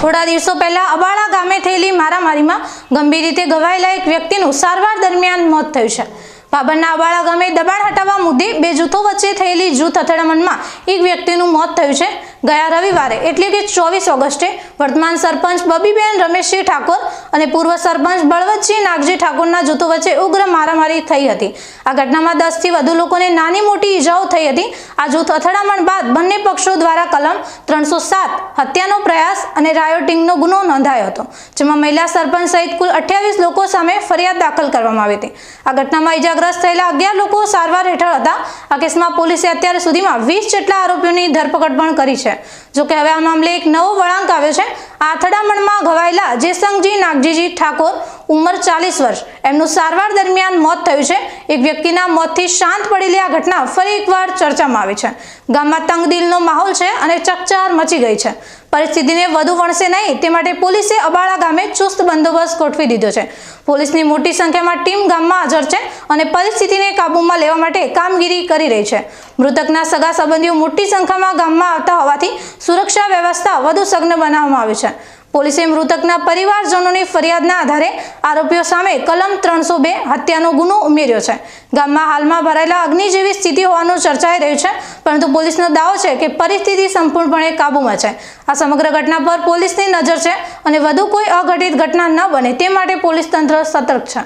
થોડા દિવસો પહેલા અબાળા ગામે થયેલી મારામારીમાં ગંભીર રીતે ઘવાયેલા એક વ્યક્તિનું સારવાર દરમિયાન મોત થયું છે. બાબરના અબાળા ગામે દબાણ હટાવવા મુદ્દે બે જૂથો વચ્ચે થયેલી જૂથ અથડામણમાં એક વ્યક્તિનું મોત થયું છે. ગયા રવિવારે, એટલે કે ચોવીસ ઓગસ્ટે, વર્તમાન સરપંચ બબીબેન રમેશજી ઠાકોર અને પૂર્વ સરપંચ બળવતસિંહ નાગજી ઠાકોરના જૂથો વચ્ચે ઉગ્ર મારામારી થઈ હતી. આ ઘટનામાં દસથી વધુ લોકોને નાની મોટી ઈજાઓ થઈ હતી. આ જૂથ અથડામણ બાદ બંને પક્ષો દ્વારા કલમ ત્રણસો સાત હત્યાનો પ્રયાસ અને રાયોટિંગનો ગુનો નોંધાયો હતો, જેમાં મહિલા સરપંચ સહિત કુલ અઠ્યાવીસ લોકો સામે ફરિયાદ દાખલ કરવામાં આવી હતી. આ ઘટનામાં ઈજાગ્રસ્ત થયેલા અગિયાર લોકો સારવાર હેઠળ હતા. આ કેસમાં પોલીસે અત્યાર સુધીમાં વીસ જેટલા આરોપીઓની ધરપકડ પણ કરી છે. જોકે હવે આ મામલે એક નવો વળાંક આવ્યો છે. આ અથડામણમાં ઘવાયેલા જેસંગજી નાગજીજી ઠાકોર, ઉંમર ચાલીસ વર્ષ. એમનું સારવાર દરમિયાન મોત થયું છે. એક વ્યક્તિના મોતથી શાંત પડેલી આ ઘટના ફરી એકવાર ચર્ચામાં આવી છે. ગામમાં તંગદિલનો માહોલ છે અને ચકચાર મચી ગઈ છે. પરિસ્થિતિને વધુ વણશે નહીં, તે માટે પોલીસે અબાળા ગામે ચુસ્ત બંદોબસ્ત ગોઠવી દીધો છે. પોલીસની મોટી સંખ્યામાં ટીમ ગામમાં હાજર છે અને પરિસ્થિતિને કાબૂમાં લેવા માટે કામગીરી કરી રહી છે. મૃતકના સગા સંબંધીઓ મોટી સંખ્યામાં ગામમાં આવતા હોવાથી સુરક્ષા વ્યવસ્થા વધુ સઘન બનાવવામાં આવી છે. પોલીસે મૃતકના પરિવારજનોની ફરિયાદના આધારે આરોપીઓ સામે કલમ ત્રણસો બે હત્યાનો ગુનો ઉમેર્યો છે. ગામમાં હાલમાં ભરાયેલા અગ્નિ જેવી સ્થિતિ હોવાનું ચર્ચાઈ રહ્યું છે, પરંતુ પોલીસનો દાવો છે કે પરિસ્થિતિ સંપૂર્ણપણે કાબૂમાં છે. આ સમગ્ર ઘટના પર પોલીસની નજર છે અને વધુ કોઈ અઘટિત ઘટના ન બને તે માટે પોલીસ તંત્ર સતર્ક છે.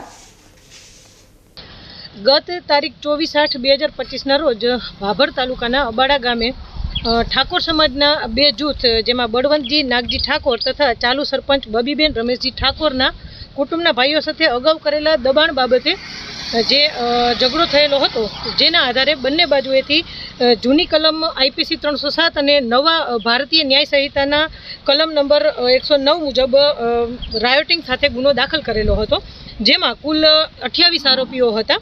ગત તારીખ ચોવીસ આઠ બે હજાર પચીસના રોજ ભાભર તાલુકાના અબાડા ગામે ઠાકોર સમાજના બે જૂથ, જેમાં બળવંતજી, નાગજી ઠાકોર તથા ચાલુ સરપંચ બબીબેન રમેશજી ઠાકોરના કુટુંબના ભાઈઓ સાથે અગાઉ કરેલા દબાણ બાબતે જે ઝઘડો થયેલો હતો, જેના આધારે બંને બાજુએથી જૂની કલમ આઈપીસી ત્રણસો સાત અને નવા ભારતીય ન્યાય સંહિતાના કલમ નંબર એકસો નવ મુજબ રાયોટિંગ સાથે ગુનો દાખલ કરેલો હતો, જેમાં કુલ અઠ્યાવીસ આરોપીઓ હતા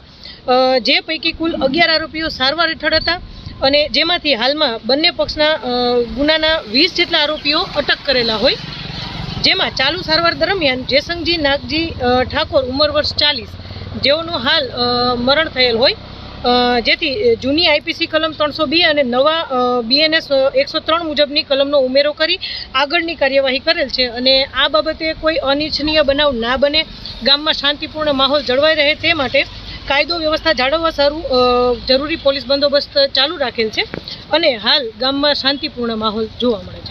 જે પૈકી કુલ અગિયાર આરોપીઓ સારવાર હેઠળ હતા અને જેમાંથી હાલમાં બંને પક્ષના ગુનાના વીસ જેટલા આરોપીઓ અટક કરેલા હોય. જેમાં ચાલુ સારવાર દરમિયાન જેસંગજી, નાગજી ઠાકોર ઉંમર વર્ષ ચાલીસ, જેઓનું હાલ મરણ થયેલ હોય. જેથી જૂની આઈપીસી કલમ ત્રણસો બી અને નવા બીએનએસ એકસો ત્રણ મુજબની કલમનો ઉમેરો કરી આગળની કાર્યવાહી કરેલ છે અને આ બાબતે કોઈ અનિચ્છનીય બનાવ ના બને. ગામમાં શાંતિપૂર્ણ માહોલ જળવાઈ રહે તે માટે કાયદો વ્યવસ્થા જાળવવા સારું જરૂરી પોલીસ બંદોબસ્ત ચાલુ રાખેલ છે. અને હાલ ગામમાં શાંતિપૂર્ણ માહોલ જોવા મળે